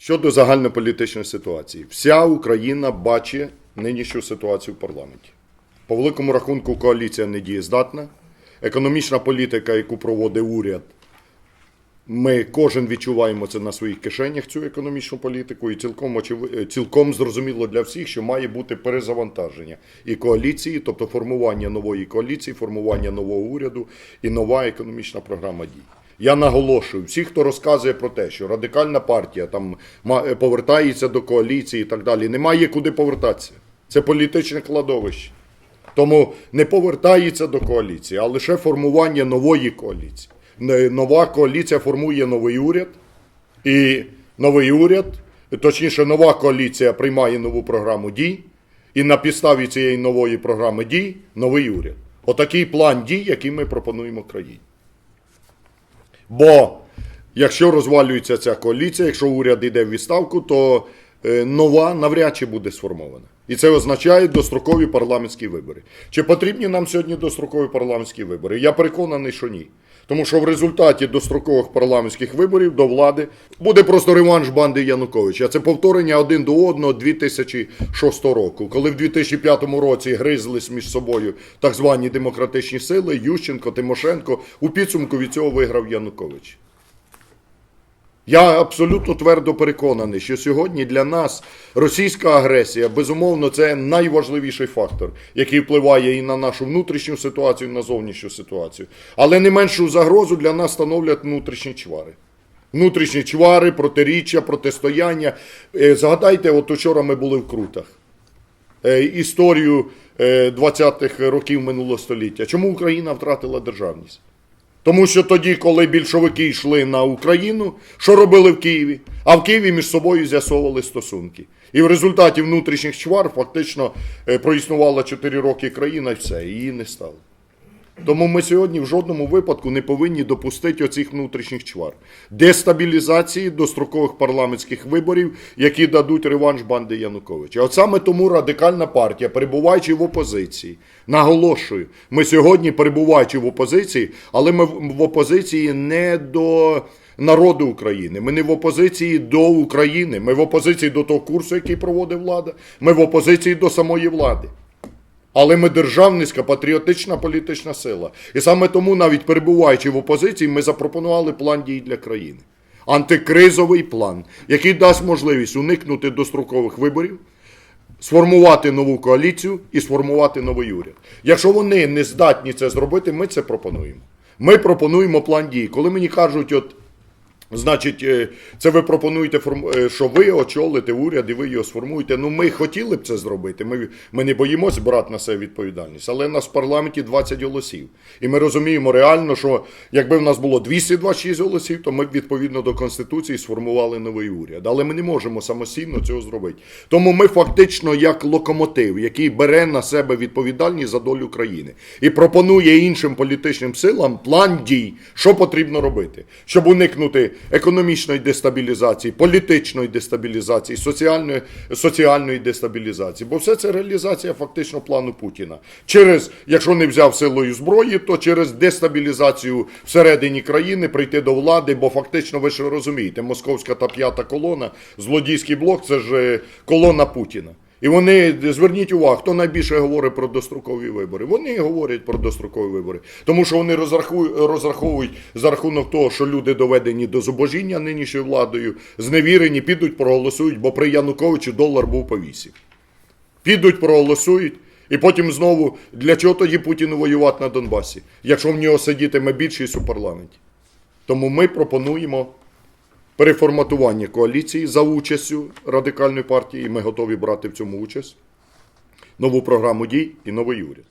Щодо загальнополітичної ситуації, вся Україна бачить нинішню ситуацію в парламенті. По великому рахунку, коаліція не дієздатна. Економічна політика, яку проводить уряд, ми кожен відчуваємо це на своїх кишенях, цю економічну політику, і цілком е, цілком зрозуміло для всіх, що має бути перезавантаження і коаліції, тобто формування нової коаліції, формування нового уряду і нова економічна програма дій. Я наголошую, всі, хто розказує про те, що радикальна партія там повертається до коаліції і так далі, немає куди повертатися. Це політичне кладовище. Тому не повертається до коаліції, а лише формування нової коаліції. Нова коаліція формує новий уряд, і новий уряд, точніше, нова коаліція приймає нову програму дій, і на підставі цієї нової програми дій новий уряд. Отакий план дій, який ми пропонуємо країні. Бо якщо розвалюється ця коаліція, якщо уряд йде в відставку, то е, нова навряд чи буде сформована. І це означає дострокові парламентські вибори. Чи потрібні нам сьогодні дострокові парламентські вибори? Я переконаний, що ні. Тому що в результаті дострокових парламентських виборів до влади буде просто реванш банди Януковича. Це повторення один до одного 2006 року, коли в 2005 році гризлись між собою так звані демократичні сили, Ющенко, Тимошенко. У підсумку від цього виграв Янукович. Я абсолютно твердо переконаний, що сьогодні для нас російська агресія, безумовно, це найважливіший фактор, який впливає і на нашу внутрішню ситуацію, і на зовнішню ситуацію. Але не меншу загрозу для нас становлять внутрішні чвари. Внутрішні чвари, протиріччя, протистояння. Е, Згадайте, от вчора ми були в Крутах. Е, Історію е, 20-х років минулого століття. Чому Україна втратила державність? Тому що тоді, коли більшовики йшли на Україну, що робили в Києві? А в Києві між собою з'ясовували стосунки. І в результаті внутрішніх чвар фактично е, проіснувала 4 роки країна і все, її не стало. Тому ми сьогодні в жодному випадку не повинні допустити оцих внутрішніх чвар. Дестабілізації дострокових парламентських виборів, які дадуть реванш банди Януковича. От саме тому радикальна партія, перебуваючи в опозиції, наголошую, ми сьогодні перебуваючи в опозиції, але ми в опозиції не до народу України. Ми не в опозиції до України. Ми в опозиції до того курсу, який проводить влада. Ми в опозиції до самої влади. Але ми державницька, патріотична політична сила. І саме тому, навіть перебуваючи в опозиції, ми запропонували план дій для країни. Антикризовий план, який дасть можливість уникнути дострокових виборів, сформувати нову коаліцію і сформувати новий уряд. Якщо вони не здатні це зробити, ми це пропонуємо. Ми пропонуємо план дій. Коли мені кажуть, от Значить, е, це ви пропонуєте, е, що ви очолите уряд і ви його сформуєте. Ну, ми хотіли б це зробити. Ми, ми не боїмося брати на себе відповідальність. Але в нас в парламенті 20 голосів. І ми розуміємо реально, що якби в нас було 226 голосів, то ми б відповідно до Конституції сформували новий уряд. Але ми не можемо самостійно цього зробити. Тому ми фактично як локомотив, який бере на себе відповідальність за долю країни і пропонує іншим політичним силам план дій, що потрібно робити, щоб уникнути економічної дестабілізації, політичної дестабілізації, соціальної, соціальної дестабілізації. Бо все це реалізація фактично плану Путіна. Через, якщо не взяв силою зброї, то через дестабілізацію всередині країни прийти до влади, бо фактично ви ж розумієте, московська та п'ята колона, злодійський блок це ж е, колона Путіна. І вони, зверніть увагу, хто найбільше говорить про дострокові вибори. Вони говорять про дострокові вибори. Тому що вони розраховують за рахунок того, що люди доведені до зубожіння нинішньою владою, зневірені, підуть, проголосують, бо при Януковичу долар був по вісім. Підуть, проголосують, і потім знову для чого тоді Путіну воювати на Донбасі, якщо в нього сидітиме більшість у парламенті. Тому ми пропонуємо переформатування коаліції за участю радикальної партії, і ми готові брати в цьому участь, нову програму дій і новий уряд.